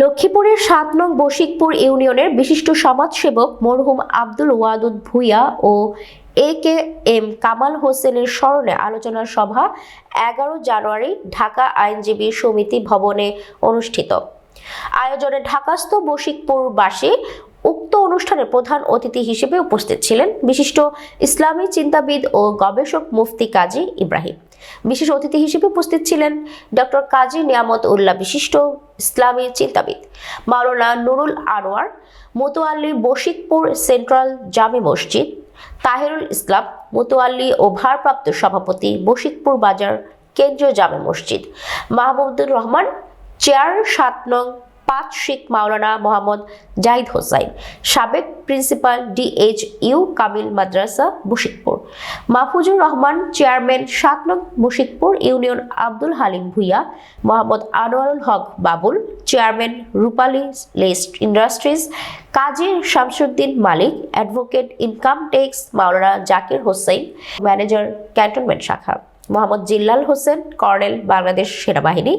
লক্ষ্মীপুরের সাত নং বশিকপুর ইউনিয়নের বিশিষ্ট সমাজসেবক মরহুম আব্দুল ওয়াদুদ ভুইয়া ও এ কে এম কামাল হোসেনের স্মরণে আলোচনা সভা এগারো জানুয়ারি ঢাকা আইনজীবী সমিতি ভবনে অনুষ্ঠিত। আয়োজনে ঢাকাস্থ বশিকপুরবাসী উক্ত অনুষ্ঠানে প্রধান অতিথি হিসেবে উপস্থিত ছিলেন বিশিষ্ট ইসলামী চিন্তাবিদ ও গবেষক মুফতি কাজী ইব্রাহিম। বিশেষ অতিথি হিসেবে উপস্থিত ছিলেন ডক্টর কাজী নিয়ামত উল্লাহ বিশিষ্ট ইসলামী চিন্তাবিদ, মাওলানা নুরুল আনোয়ার, মোতোয়াল্লি বশিকপুর সেন্ট্রাল জামি মসজিদ, তাহেরুল ইসলাম, মোতোয়াল্লি ও ভারপ্রাপ্ত সভাপতি বশিকপুর বাজার কেন্দ্রীয় জামে মসজিদ, মাহমুদুর রহমান, চেয়ার সাত নং পাঁচ শিখ মাওলানা মোহাম্মদ জাহিদ হোসাইন, সাবেক principal DH U Kamil Madrasa Bashikpur Mahfuzur Rahman chairman সাত নং Bashikpur union Abdul Halim Bhuiyan, Mohammad Anwarul Haque Babul, chairman Rupali least industries, Kazi Shamsuddin Malik, advocate income tax Maulana Zakir Hossain, manager cantonment শাখা। মোহাম্মদ জিল্লাল হোসেন, কর্নেল বাংলাদেশ সেনাবাহিনী,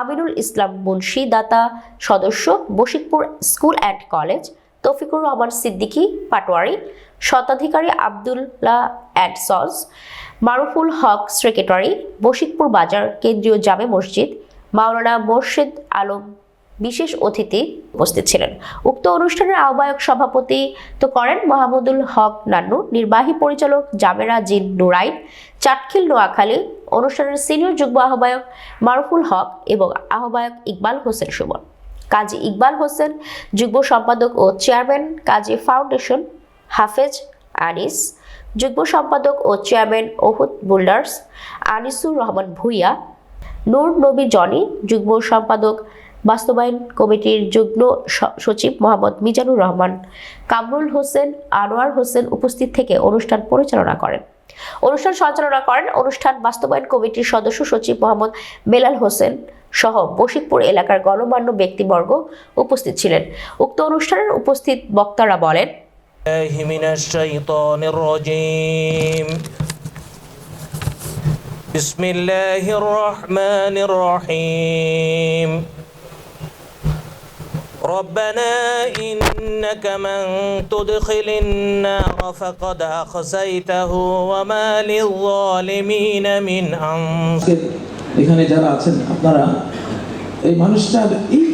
আমিনুল ইসলাম মুন্সি দাতা সদস্য, Bashikpur school and college, Taufiqur Rahman Siddiqui, Patwari স্বত্বাধিকারী Abdullah and সজ মারুফুল হক secretary, Bashikpur বাজার, কেন্দ্রীয় জামে মসজিদ, মাওলানা মোর্শেদ আলম বিশেষ অতিথি উপস্থিত ছিলেন। উক্ত অনুষ্ঠানের আহ্বায়ক সভাপতি তো করেন মাহমুদুল হক নান্নু, নির্বাহী পরিচালক জামেরা জিন নুরাইন, চাটখিল নোয়াখালী, অনুষ্ঠানের সিনিয়র যুগ্ম আহ্বায়ক মারুফুল হক এবং আহ্বায়ক ইকবাল হোসেন সুমন। কাজী ইকবাল হোসেন, যুগ্ম সম্পাদক ও চেয়ারম্যান, কাজী ফাউন্ডেশন, হাফেজ আনিস, যুগ্ম সম্পাদক ও চেয়ারম্যান ওহুদ বুল্ডার্স, আনিসুর রহমান ভুইয়া, নূর নবী জনি, যুগ্ম সম্পাদক বাস্তবায়ন কমিটির যুগ্ম স- সচিব মোহাম্মদ মিজানুর রহমান কামরুল হোসেন আনোয়ার হোসেন উপস্থিত থেকে অনুষ্ঠান পরিচালনা করেন অনুষ্ঠান সঞ্চালনা করেন অনুষ্ঠান বাস্তবায়ন কমিটির সদস্য সচিব মোহাম্মদ বেলাল হোসেন সহ বশিকপুর এলাকার গণমান্য ব্যক্তিবর্গ উপস্থিত ছিলেন উক্ত অনুষ্ঠানের উপস্থিত বক্তারা বলেন الله من الشيطان الرجيم بسم الله الرحمن الرحيم ربنا إنك من تدخل النار فقد أخزيته وما للظالمين من أنصار আজকে এখানে যারা আছেন আপনারা এই মানুষটার এই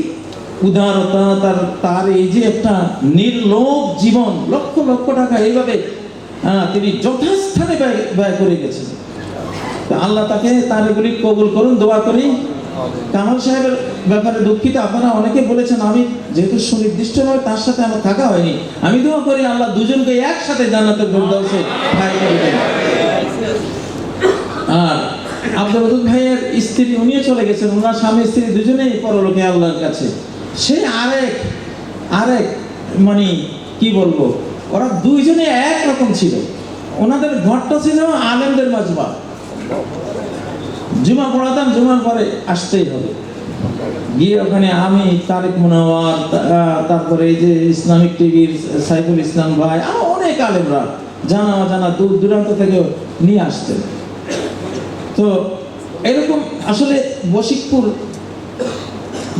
উদারতা তার তার এই যে একটা নির্লোভ জীবন লক্ষ লক্ষ টাকা এইভাবে আহ, তিনি যথাস্থানে ব্যয় ব্যয় করে গেছেন তা আল্লাহ তাকে তার এগুলি কবুল করুন দোয়া করি কামাল সাহেবের ব্যাপারে দুঃখিত, আপনারা অনেকে বলেছেন, আমি যেহেতু সুনির্দিষ্টভাবে তার সাথে আমার থাকা হয়নি। আমি দোয়া করি আল্লাহ দুজনকে একসাথে জান্নাতের ফেরদাউসে আর আব্দুল ওদুদ ভাইয়ের স্ত্রী, উনিও চলে গেছেন। ওনার স্বামী, স্ত্রী দুজনেই পরলোকে আল্লাহর কাছে। সে আরেক আরেক মানে কি বলব, ওরা দুইজনে একরকম ছিল। ওনাদের ঘরটা ছিল আলেমদের মাজমা। জুমা পড়াতাম জুমার পরে আসতেই হবে। গিয়ে ওখানে আমি তারেক মুনাওয়ার তারপরে এই যে ইসলামিক টিভির সাইফুল ইসলাম ভাই, আরও অনেক আলেমরা জানা জানা দূর দূরান্ত থেকে নিয়ে আসতেন। তো এরকম আসলে বশিকপুর,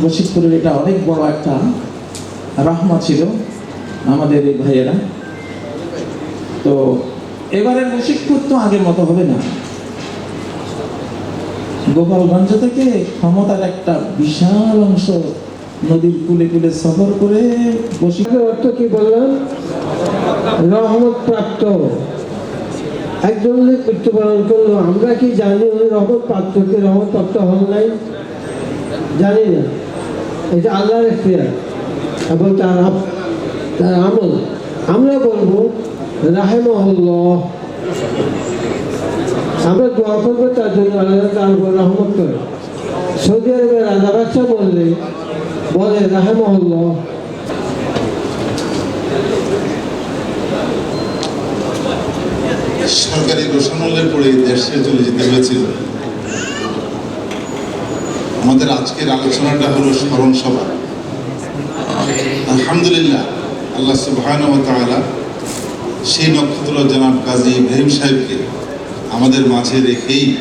বশিকপুরের এটা অনেক বড় একটা রাহমা ছিল আমাদের এই ভাইয়েরা। তো এবারে বশিকপুর তো আগের মতো হবে না। গোপালগঞ্জ থেকে ক্ষমতার একটা বিশাল অংশ নদীর কুলে কুলে সফর করে এর অর্থ কি বললাম? রহমত প্রাপ্ত। একজন যে মৃত্যুবরণ করল। আমরা কি জানি উনি রহমত প্রাপ্ত কি রহমত প্রাপ্ত হন নাই? জানি না। এটা আল্লাহর এখতিয়ার এবং তার তার আমল। আমরা বলব, রাহেমহল্লাহ। আমরা দোয়া করব তার জন্য আল্লাহ রহমত করে? সৌদি আরবের রাজা বাচ্চা বললে, বলে, রাহেমহল্লাহ, সরকারি রোশানলের পরে দেশ চলে যেতে হয়েছিল। আমাদের আজকের আলোচনাটা হলো স্মরণ সভা। আলহামদুলিল্লাহ, আল্লাহ তাআলা সেই নক্ষত্র জনাব কাজী ইব্রাহিম সাহেবকে আমাদের মাঝে রেখেই,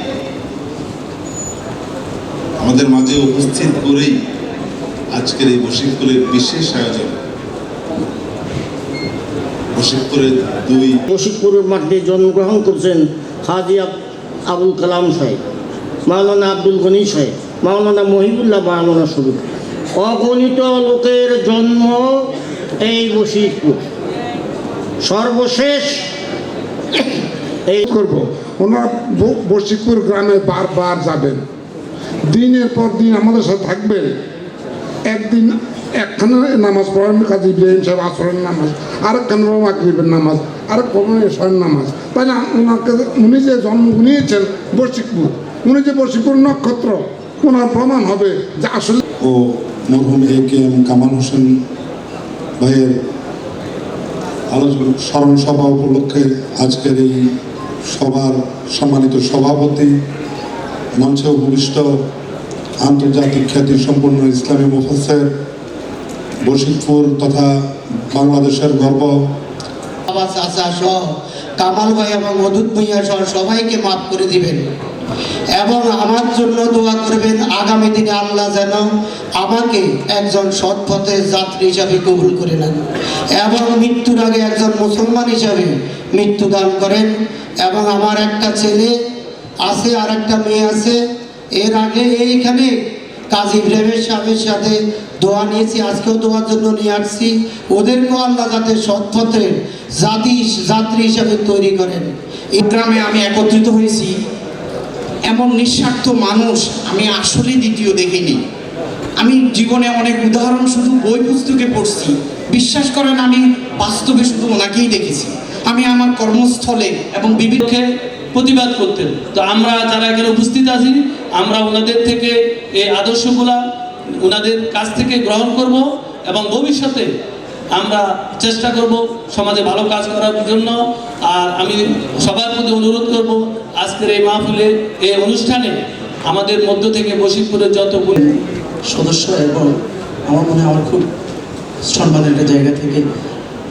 আমাদের মাঝে উপস্থিত করেই আজকের এই বশিকপুরের বিশেষ আয়োজন। বশিকপুরের দুই রশিদপুরের মাঠে জন্মগ্রহণ করছেন হাজি আব- আবুল কালাম সাহেব, মাওলানা আব্দুল গনি সাহেব, মাওলানা মহিবুল্লাহ মাওলানা স্বরূপ অগণিত লোকের জন্ম এই বশিকপুর সর্বশেষ এই করব। ওনারা ব- বশিকপুর গ্রামে বারবার যাবেন। দিনের পর দিন আমাদের সাথে থাকবেন। একদিন একখানে নামাজ পড়েন কাজী ইব্রাহিম সাহেব আসরের নামাজ, আরেকখানে মাকরিবের নামাজ, আরেক পড়েন এসরের নামাজ। তাই না ওনাকে উনি যে জন্ম নিয়েছেন বশিকপুর, উনি যে বশিকপুর নক্ষত্র, ওনার প্রমাণ হবে যে আসলে ও মরহুম A K M Kamal Hossain ভাইয়ের আলোচনা স্মরণ সভা উপলক্ষে আজকের এই সভার সম্মানিত সভাপতি, মঞ্চে উপবিষ্ট আন্তর্জাতিক খ্যাতি সম্পন্ন ইসলামী মুফাসের বশিকপুর তথা বাংলাদেশের গর্ব। কামাল ভাই এবং মধুত ভূঁইয়া সহ সবাইকে মাফ করে দিবেন। এবং আমার জন্য দোয়া করবেন, আগামী দিনে আল্লাহ যেন আমাকে একজন সৎ পথের যাত্রী হিসাবে কবুল করে নেন এবং মৃত্যুর আগে একজন মুসলমান হিসাবে মৃত্যু দান করেন এবং আমার একটা ছেলে আছে আর একটা মেয়ে আছে। এর আগে এইখানে কাজী ইব্রাহিমের সাহেবের সাথে দোয়া নিয়েছি, আজকেও দোয়ার জন্য নিয়ে আসছি। ওদেরকেও আল্লাহ যাতে সৎপথের জাতি, যাত্রী হিসাবে তৈরি করেন। এই গ্রামে আমি একত্রিত হয়েছি। এমন নিঃস্বার্থ মানুষ আমি আসলে দ্বিতীয় দেখিনি। আমি জীবনে অনেক উদাহরণ শুধু বই পুস্তকে পড়ছি। বিশ্বাস করেন, আমি বাস্তবে শুধু ওনাকেই দেখেছি। আমি আমার কর্মস্থলে এবং বিভিন্ন প্রতিবাদ করতেন। তো আমরা যারা এখানে উপস্থিত আছি, আমরা ওনাদের থেকে এই আদর্শগুলা ওনাদের কাছ থেকে গ্রহণ করব এবং ভবিষ্যতে আমরা চেষ্টা করব সমাজে ভালো কাজ করার জন্য। আর আমি সবার প্রতি অনুরোধ করব আজকের এই মাহফিলে, এই অনুষ্ঠানে আমাদের মধ্য থেকে বশিরপুরের যতগুলো সদস্য এবং আমার মনে আমার খুব সম্মানের একটা জায়গা থেকে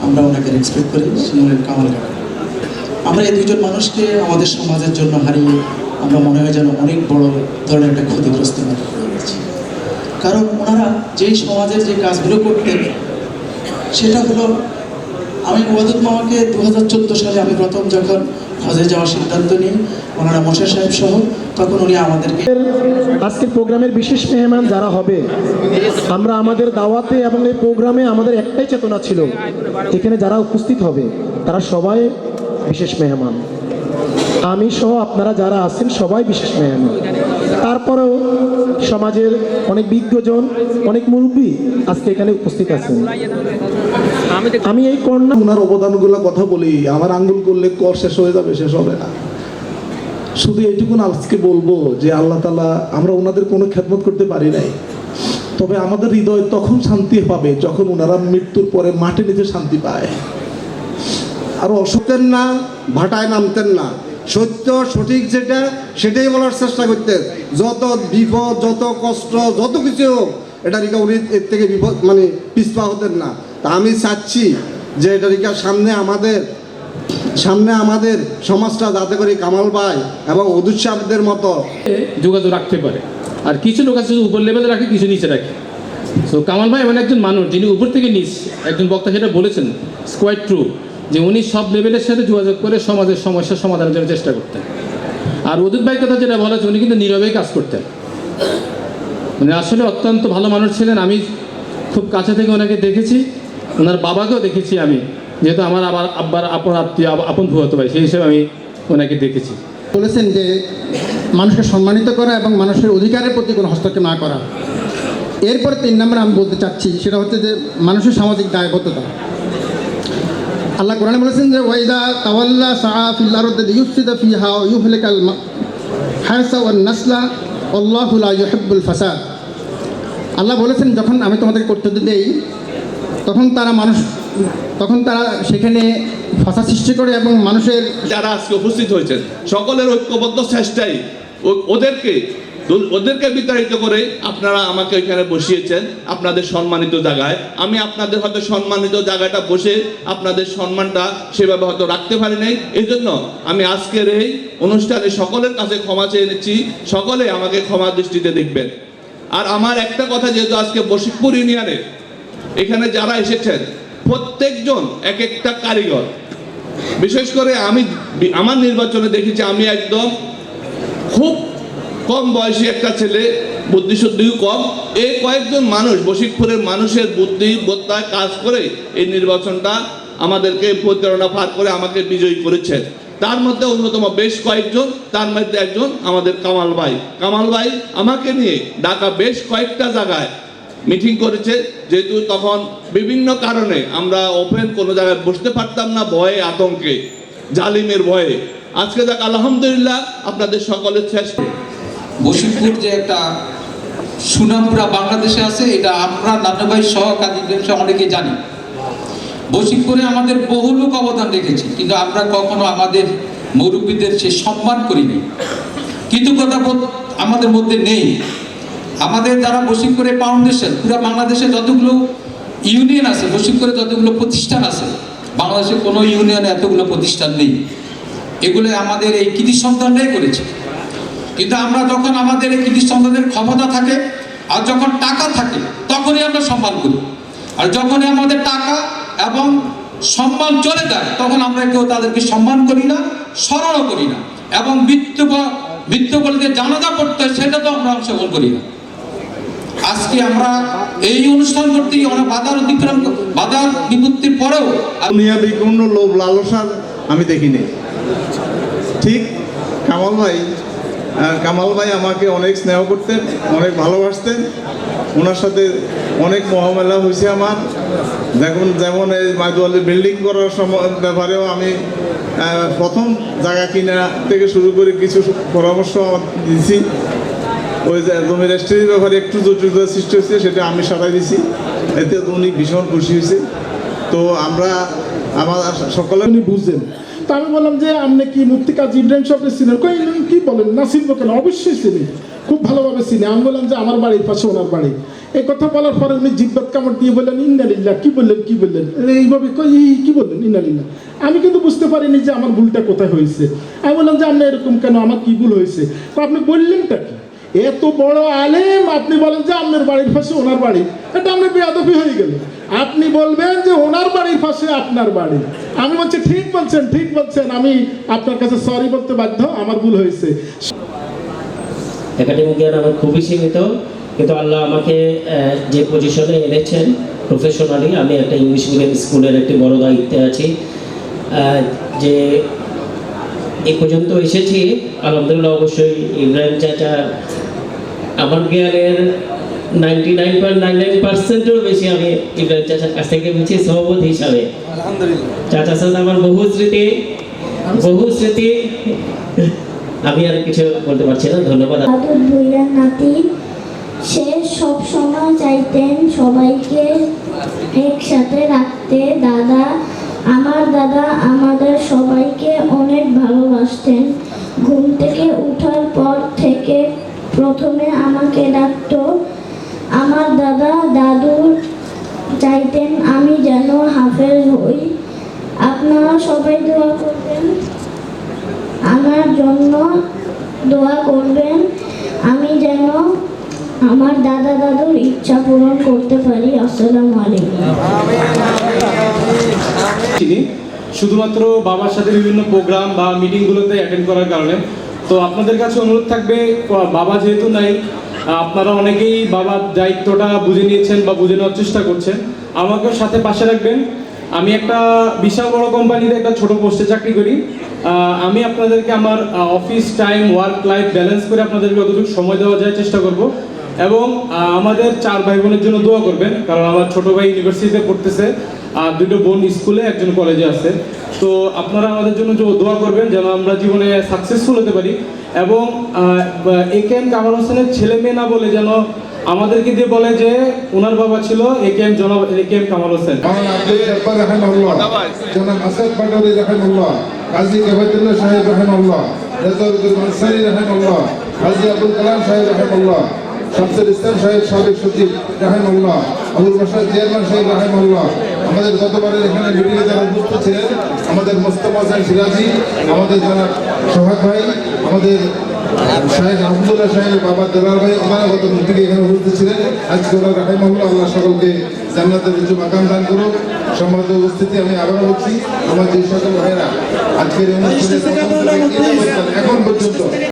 আমরা ওনাকে রেসপেক্ট করি সিনিয়র কামাল কাকা। আমরা এই দুজন মানুষকে আমাদের সমাজের জন্য হারিয়ে আমরা মনে হয় যেন অনেক বড় ধরনের একটা ক্ষতিগ্রস্ত কারণ ওনারা যেই সমাজের যে কাজগুলো করতেন, সেটা হলো আমি ওয়াদুদ মামাকে দু হাজার চোদ্দ সালে আমি প্রথম যখন হজে যাওয়ার সিদ্ধান্ত নিই ওনারা মশার সাহেব সহ, তখন উনি আমাদেরকে আজকের প্রোগ্রামের বিশেষ মেহমান যারা হবে, আমরা আমাদের দাওয়াতে এবং এই প্রোগ্রামে আমাদের একটাই চেতনা ছিল, এখানে যারা উপস্থিত হবে, তারা সবাই বিশেষ মেহমান। আমি সহ আপনারা যারা আছেন, সবাই বিশেষ মেহমান। তারপরেও সমাজের অনেক বিজ্ঞজন, অনেক মুরব্বী আজকে এখানে উপস্থিত আছেন। আমি এই কন্যা ওনার অবদানগুলো কথা বলি আমার আঙ্গুল করলে কর শেষ হয়ে যাবে শেষ হবে না। শুধু এইটুকুন আজকে বলব যে আল্লাহ তালা আমরা ওনাদের কোনো খেদমত করতে পারি নাই। তবে আমাদের হৃদয় তখন শান্তি পাবে যখন ওনারা মৃত্যুর পরে মাঠে নিচে শান্তি পায়। আর অসত্যেন না ভাটায় নামতেন না। সত্য সঠিক যেটা সেটাই বলার চেষ্টা করতেন। যত বিপদ যত কষ্ট যত কিছু হোক এটা রিকা উনি এর থেকে বিপদ মানে পিছপা হতেন না। তা আমি চাচ্ছি যে এটা সামনে আমাদের সামনে আমাদের সমাজটা যাতে করে কামাল ভাই এবং অদুত মতো যোগাযোগ রাখতে পারে। আর কিছু লোক আছে উপর লেভেলে রাখে, কিছু নিচে রাখে। তো কামাল ভাই এমন একজন মানুষ যিনি উপর থেকে নিচ, একজন বক্তা সেটা বলেছেন কোয়াইট ট্রু যে উনি সব লেভেলের সাথে যোগাযোগ করে সমাজের সমস্যার সমাধানের জন্য চেষ্টা করতেন। আর অদূত ভাই কথা যেটা বলা হচ্ছে উনি কিন্তু নীরবেই কাজ করতেন। মানে আসলে অত্যন্ত ভালো মানুষ ছিলেন, আমি খুব কাছে থেকে ওনাকে দেখেছি। ওনার বাবাকেও দেখেছি আমি, যেহেতু আমার আবার আব্বার আপন আত্মীয় আপন ভুয়াতো ভাই সেই হিসেবে আমি ওনাকে দেখেছি। বলেছেন যে মানুষকে সম্মানিত করা এবং মানুষের অধিকারের প্রতি কোনো হস্তক্ষেপ না করা। এরপর তিন নম্বর আমি বলতে চাচ্ছি, সেটা হচ্ছে যে মানুষের সামাজিক দায়বদ্ধতা। আল্লাহ কোরআনে বলেছেন যে, ওয়াইদা তাওয়াল্লা সাআ ফিল আরদি লিয়ুফসিদা ফিহা ইউহলিকাল হাসা ওয়ান নাসলা, আল্লাহু লা ইউহিব্বুল ফাসাদ। আল্লাহ বলেছেন, যখন আমি তোমাদের কর্তব্য দেই তখন তারা মানুষ তখন তারা সেখানে ফাঁসা সৃষ্টি করে এবং মানুষের যারা আজকে উপস্থিত হয়েছেন, সকলের ঐক্যবদ্ধ চেষ্টাই ওদেরকে ওদেরকে বিতাড়িত করে আপনারা আমাকে এখানে বসিয়েছেন আপনাদের সম্মানিত জায়গায়। আমি আপনাদের হয়তো সম্মানিত জায়গাটা বসে আপনাদের সম্মানটা সেভাবে হয়তো রাখতে পারি নাই। এই জন্য আমি আজকের এই অনুষ্ঠানে সকলের কাছে ক্ষমা চেয়ে নিচ্ছি। সকলে আমাকে ক্ষমা দৃষ্টিতে দেখবেন। আর আমার একটা কথা যেহেতু আজকে বশিকপুর ইউনিয়নে এখানে যারা এসেছেন, প্রত্যেকজন এক একটা কারিগর। বিশেষ করে আমি আমার নির্বাচনে দেখেছি, আমি একদম খুব কম বয়সী একটা ছেলে, বুদ্ধিশুদ্ধিও কম। এই কয়েকজন মানুষ, বশিকপুরের মানুষের বুদ্ধি, বোদ্ধায় কাজ করে এই নির্বাচনটা আমাদেরকে প্রচারণা পার করে আমাকে বিজয়ী করেছে তার মধ্যে অন্যতম বেশ কয়েকজন, তার মধ্যে একজন আমাদের কামাল ভাই। কামাল ভাই আমাকে নিয়ে ঢাকা বেশ কয়েকটা জায়গায় মিটিং করেছে, যেহেতু তখন বিভিন্ন কারণে আমরা ওপেন কোনো জায়গায় বসতে পারতাম না, ভয়ে, আতঙ্কে, জালিমের ভয়ে। আজকে দেখ আলহামদুলিল্লাহ, আপনাদের সকলের চেষ্টা বশিরপুর যে একটা সুনাম পুরা বাংলাদেশে আছে, এটা আমরা নান্নভাই সহ কাজী অনেকে জানি। বশিরপুরে আমাদের বহু লোক অবদান রেখেছে, কিন্তু আমরা কখনো আমাদের মুরব্বীদের সে সম্মান করিনি। কিন্তু কথা আমাদের মধ্যে নেই। আমাদের যারা বশিরপুরে ফাউন্ডেশন পুরো বাংলাদেশে যতগুলো ইউনিয়ন আছে বশিরপুরে যতগুলো প্রতিষ্ঠান আছে, বাংলাদেশে কোনো ইউনিয়নে এতগুলো প্রতিষ্ঠান নেই। এগুলো আমাদের এই কৃতি সন্তানরাই করেছে। কিন্তু আমরা যখন আমাদের এই কৃতি সন্তানদের ক্ষমতা থাকে, আর যখন টাকা থাকে, তখনই আমরা সম্মান করি। আর যখনই আমাদের টাকা এবং সম্মান চলে যায়, তখন আমরা কেউ তাদেরকে সম্মান করি না, স্মরণও করি না। এবং মৃত্যু মৃত্যু বলে যে জানাজা পড়তে হয় সেটা তো আমরা অংশগ্রহণ করি না। আজকে আমরা এই অনুষ্ঠান করতে আমরা বাধার অতিক্রম বাধার বিপত্তির পরেও দুনিয়াবি লোভ লালসার আমি দেখিনি। ঠিক? কামাল ভাই কামাল ভাই আমাকে অনেক স্নেহ করতেন, অনেক ভালোবাসতেন। ওনার সাথে অনেক মহামেলা হয়েছে আমার। দেখুন, যেমন এই মাইদুয়ালি বিল্ডিং করার সময় ব্যাপারেও আমি প্রথম জায়গা কিনা থেকে শুরু করে কিছু পরামর্শ দিয়েছি। ওই যে জমি রেস্ট্রির ব্যাপারে একটু জটিলতা সৃষ্টি হয়েছে, সেটা আমি সারাই দিছি। এতে উনি ভীষণ খুশি হয়েছে। তো আমরা, আমার সকলে উনি বুঝছেন তা আমি বললাম যে, আপনি কি মুক্তি কাজ ইব্রাহিম সাহেবকে চিনেন? কই কি বলেন? না চিনবো কেন? অবশ্যই চিনি। খুব ভালোভাবে চিনি। আমি বললাম যে, আমার বাড়ির পাশে ওনার বাড়ি। এই কথা বলার পরে উনি জিব্বাত কামড় দিয়ে বললেন ইন্নালিল্লাহ কি বললেন কি বললেন? এইভাবে কই কি বললেন? ইন্নালিল্লাহ আমি কিন্তু বুঝতে পারিনি যে, আমার ভুলটা কোথায় হয়েছে। আমি বললাম যে, আপনি এরকম কেন? আমার কি ভুল হয়েছে? তো আপনি বললেনটা কি? এত বড় আলেম, আপনি বলেন যে আপনার বাড়ির পাশে ওনার বাড়ি। এটা আপনার বেয়াদবি হয়ে গেল। আপনি বলবেন যে ওনার বাড়ির পাশে আপনার বাড়ি। আমি বলছি, ঠিক বলছেন ঠিক বলছেন। আমি আপনার কাছে সরি বলতে বাধ্য, আমার ভুল হয়েছে। একাডেমিক জ্ঞান আমার খুবই সীমিত, কিন্তু আল্লাহ আমাকে যে পজিশনে এনেছেন প্রফেশনালি আমি একটা ইংলিশ মিডিয়াম স্কুলের একটি বড় দায়িত্বে আছি। যে এ পর্যন্ত এসেছি, আলহামদুলিল্লাহ অবশ্যই ইব্রাহিম চাচা আমার জ্ঞানের ninety nine point nine nine পার্সেন্টেরও বেশি আমি ইব্রাহিম চাচার কাছ থেকে পেয়েছি সভাপতি হিসাবে। চাচা সাথে আমার বহু স্মৃতি বহু স্মৃতি। আমি আর কিছু বলতে পারছি না ধন্যবাদ। নাতি সে সব সময় চাইতেন সবাইকে একসাথে রাখতে। দাদা আমার দাদা আমাদের সবাইকে অনেক ভালোবাসতেন ঘুম থেকে ওঠার পর থেকে প্রথমে আমাকে ডাকতো আমার দাদা দাদুর চাইতেন আমি যেন হাফেজ হই আপনারা সবাই দোয়া করবেন আমার জন্য দোয়া করবেন আমি যেন আমার দাদা দাদুর ইচ্ছা পূরণ করতে পারি শুধুমাত্র বাবার সাথে বিভিন্ন প্রোগ্রাম বা মিটিংগুলোতে অ্যাটেন্ড করার কারণে। তো আপনাদের কাছে অনুরোধ থাকবে, বাবা যেহেতু নাই, আপনারা অনেকেই বাবার দায়িত্বটা বুঝে নিয়েছেন বা বুঝে নেওয়ার চেষ্টা করছেন। আমাকেও সাথে পাশে রাখবেন। আমি একটা বিশাল বড় কোম্পানিতে একটা ছোট পোস্টে চাকরি করি। আমি আপনাদেরকে আমার office time work life balance করে আপনাদেরকে যতটুকু সময় দেওয়া যায় চেষ্টা করব। এবং আমাদের চার ভাই বোনের জন্য দোয়া করবেন, কারণ আমার ছোট ভাই ইউনিভার্সিটিতে পড়তেছে, আর দুটো বোন স্কুলে, একজন কলেজে আছে। তো আপনারা আমাদের জন্য দোয়া করবেন যেন আমরা জীবনে সাকসেসফুল হতে পারি। এবং এ কে এম কামাল হোসেনের ছেলে মেয়ে না বলে যেন আমাদেরকে দিয়ে বলে যে ওনার বাবা ছিল এ কে এম জনাব, A K M Kamal Hossain. সাহেব রাহিমাহুল্লাহ। রেজাউদ্দিন আনসারী কাজী আব্দুল কালাম সাহেব রাহিমাহুল্লাহ। শামসুল ইসলাম সাহেব সাবেক সচিব রাহিমাহুল্লাহ আবুল বাসার চেয়ারম্যান সাহেব রাহিমাহুল্লাহ। আমাদের গতবারের এখানে মিটিংয়ে যারা উপস্থিত ছিলেন আমাদের মোস্তফা হোসেন সিরাজি আমাদের যারা সোহাগ ভাই আমাদের শাহেখ আহমদুল্লাহ সাহেবের বাবা দেলার ভাই ওনারা গত থেকে এখানে উপস্থিত ছিলেন। আজকে ওনার রাহেমাহুল্লাহ আল্লাহ সকলকে জান্নাতের উচ্চ মাকাম দান করুক। সম্মানিত উপস্থিতি আমি আবারও বলছি আমার যে সকল ভাইয়েরা আজকের অনুষ্ঠানে এই অবস্থানে